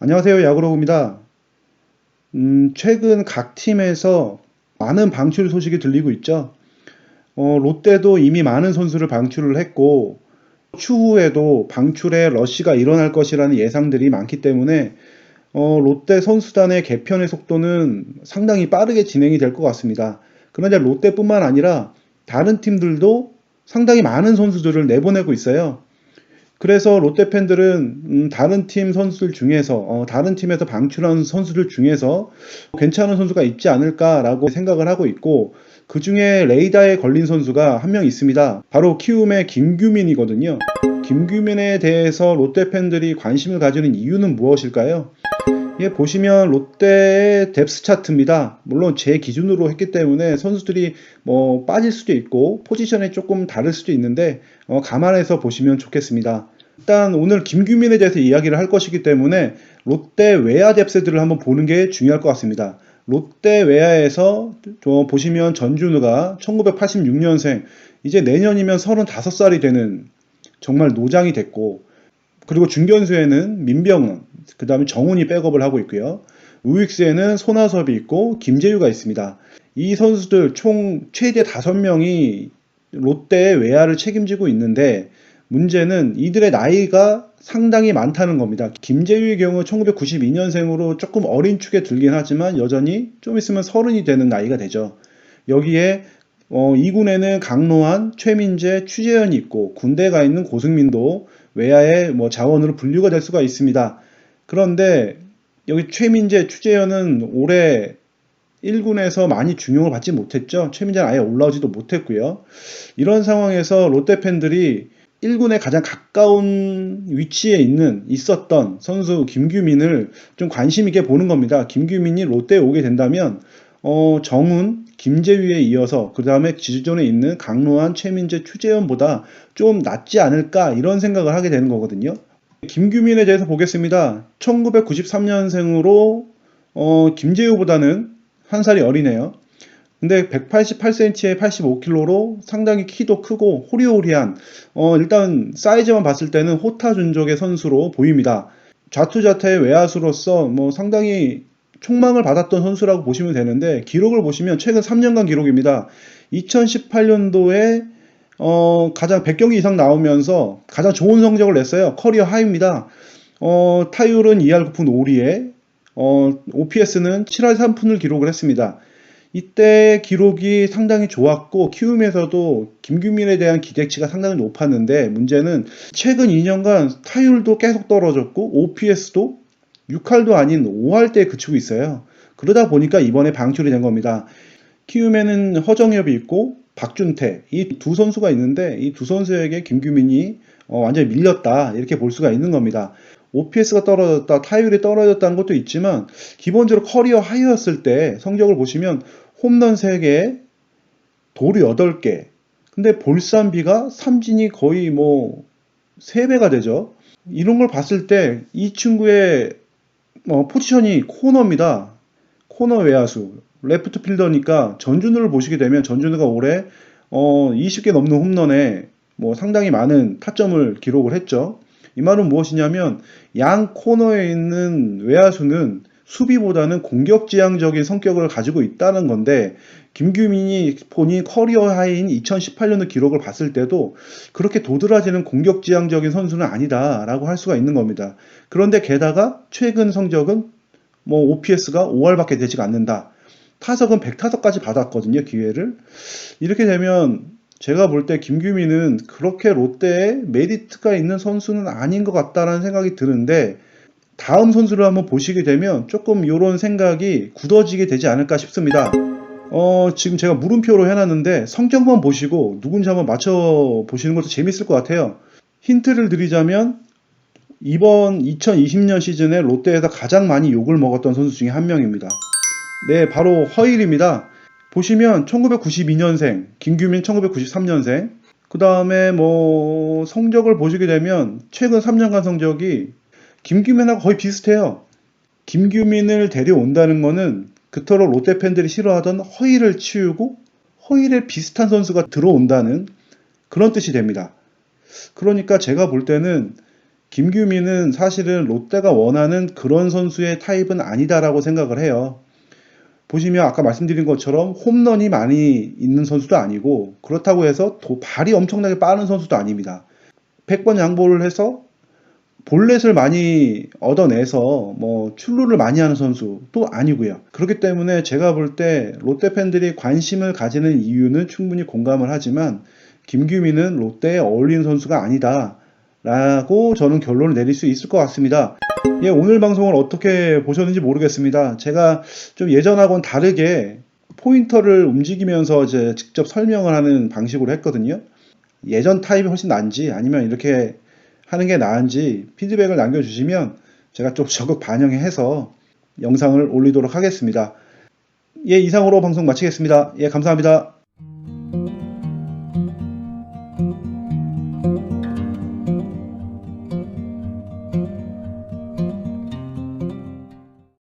안녕하세요. 야구로우입니다. 음, 최근 각 팀에서 많은 방출 소식이 들리고 있죠. 어, 롯데도 이미 많은 선수를 방출을 했고, 추후에도 방출에 러시가 일어날 것이라는 예상들이 많기 때문에, 어, 롯데 선수단의 개편의 속도는 상당히 빠르게 진행이 될 것 같습니다. 그런데 롯데뿐만 아니라 다른 팀들도 상당히 많은 선수들을 내보내고 있어요. 그래서 롯데 팬들은 음, 다른 팀 선수들 중에서 어, 다른 팀에서 방출한 선수들 중에서 괜찮은 선수가 있지 않을까라고 생각을 하고 있고 그 중에 레이더에 걸린 선수가 한 명 있습니다. 바로 키움의 김규민이거든요. 김규민에 대해서 롯데 팬들이 관심을 가지는 이유는 무엇일까요? 예, 보시면 롯데의 뎁스 차트입니다. 물론 제 기준으로 했기 때문에 선수들이 뭐 빠질 수도 있고 포지션이 조금 다를 수도 있는데 어, 감안해서 보시면 좋겠습니다. 일단 오늘 김규민에 대해서 이야기를 할 것이기 때문에 롯데 외야 뎁스들을 한번 보는 게 중요할 것 같습니다. 롯데 외야에서 좀 보시면 전준우가 1986년생 이제 내년이면 35살이 되는 정말 노장이 됐고 그리고 중견수에는 민병헌, 그 다음에 정훈이 백업을 하고 있고요. 우익수에는 손아섭이 있고 김재유가 있습니다. 이 선수들 총 최대 5명이 롯데의 외야를 책임지고 있는데 문제는 이들의 나이가 상당히 많다는 겁니다. 김재유의 경우 1992년생으로 조금 어린 축에 들긴 하지만 여전히 좀 있으면 서른이 되는 나이가 되죠. 여기에 어, 2군에는 강로한, 최민재, 추재현이 있고 군대 가 있는 고승민도 외야의 뭐 자원으로 분류가 될 수가 있습니다. 그런데 여기 최민재, 추재현은 올해 1군에서 많이 중용을 받지 못했죠. 최민재는 아예 올라오지도 못했고요. 이런 상황에서 롯데 팬들이 1군에 가장 가까운 위치에 있는 있었던 선수 김규민을 좀 관심 있게 보는 겁니다. 김규민이 롯데에 오게 된다면 어, 정훈, 김재위에 이어서 그 다음에 지주존에 있는 강로한, 최민재, 추재현보다 좀 낫지 않을까 이런 생각을 하게 되는 거거든요. 김규민에 대해서 보겠습니다. 1993년생으로 어, 김재우보다는 한 살이 어리네요. 근데 188cm에 85kg로 상당히 키도 크고 호리호리한 어, 일단 사이즈만 봤을 때는 호타 준족의 선수로 보입니다. 좌투좌타의 외야수로서 뭐 상당히 총망을 받았던 선수라고 보시면 되는데 기록을 보시면 최근 3년간 기록입니다. 2018년도에 어, 가장 100경기 이상 나오면서 가장 좋은 성적을 냈어요. 커리어 하이입니다. 어, 타율은 2할 9푼 5리에 어, OPS는 7할 3푼을 기록을 했습니다. 이때 기록이 상당히 좋았고 키움에서도 김규민에 대한 기대치가 상당히 높았는데 문제는 최근 2년간 타율도 계속 떨어졌고 OPS도 6할도 아닌 5할대에 그치고 있어요. 그러다 보니까 이번에 방출이 된 겁니다. 키움에는 허정엽이 있고 박준태 이 두 선수가 있는데 이 두 선수에게 김규민이 어, 완전히 밀렸다 이렇게 볼 수가 있는 겁니다. OPS가 떨어졌다, 타율이 떨어졌다는 것도 있지만 기본적으로 커리어 하이였을 때 성적을 보시면 홈런 3개, 도루 8개. 근데 볼산비가 삼진이 거의 뭐 3배가 되죠. 이런 걸 봤을 때 이 친구의 어, 포지션이 코너입니다. 코너 외야수. 레프트 필더니까 전준우를 보시게 되면 전준우가 올해 어, 20개 넘는 홈런에 뭐 상당히 많은 타점을 기록을 했죠. 이 말은 무엇이냐면 양 코너에 있는 외야수는 수비보다는 공격 지향적인 성격을 가지고 있다는 건데 김규민이 본인 커리어 하이인 2018년의 기록을 봤을 때도 그렇게 도드라지는 공격 지향적인 선수는 아니다라고 할 수가 있는 겁니다. 그런데 게다가 최근 성적은 뭐 OPS가 5할밖에 되지가 않는다. 타석은 100타석까지 받았거든요, 기회를. 이렇게 되면 제가 볼 때 김규민은 그렇게 롯데에 메리트가 있는 선수는 아닌 것 같다라는 생각이 드는데 다음 선수를 한번 보시게 되면 조금 이런 생각이 굳어지게 되지 않을까 싶습니다. 어, 지금 제가 물음표로 해놨는데 성적만 보시고 누군지 한번 맞춰 보시는 것도 재밌을 것 같아요. 힌트를 드리자면 이번 2020년 시즌에 롯데에서 가장 많이 욕을 먹었던 선수 중에 한 명입니다. 네, 바로 허일입니다. 보시면 1992년생, 김규민 1993년생, 그 다음에 뭐 성적을 보시게 되면 최근 3년간 성적이 김규민하고 거의 비슷해요. 김규민을 데려온다는 거는 그토록 롯데 팬들이 싫어하던 허일을 치우고 허일에 비슷한 선수가 들어온다는 그런 뜻이 됩니다. 그러니까 제가 볼 때는 김규민은 사실은 롯데가 원하는 그런 선수의 타입은 아니다라고 생각을 해요. 보시면 아까 말씀드린 것처럼 홈런이 많이 있는 선수도 아니고 그렇다고 해서 도- 발이 엄청나게 빠른 선수도 아닙니다. 100번 양보를 해서 볼넷을 많이 얻어내서 뭐 출루를 많이 하는 선수도 아니고요. 그렇기 때문에 제가 볼 때 롯데 팬들이 관심을 가지는 이유는 충분히 공감을 하지만 김규민은 롯데에 어울리는 선수가 아니다. 라고 저는 결론을 내릴 수 있을 것 같습니다. 예, 오늘 방송을 어떻게 보셨는지 모르겠습니다. 제가 좀 예전하고는 다르게 포인터를 움직이면서 이제 직접 설명을 하는 방식으로 했거든요. 예전 타입이 훨씬 나은지 아니면 이렇게 하는 게 나은지 피드백을 남겨주시면 제가 좀 적극 반영해서 영상을 올리도록 하겠습니다. 예, 이상으로 방송 마치겠습니다. 예, 감사합니다.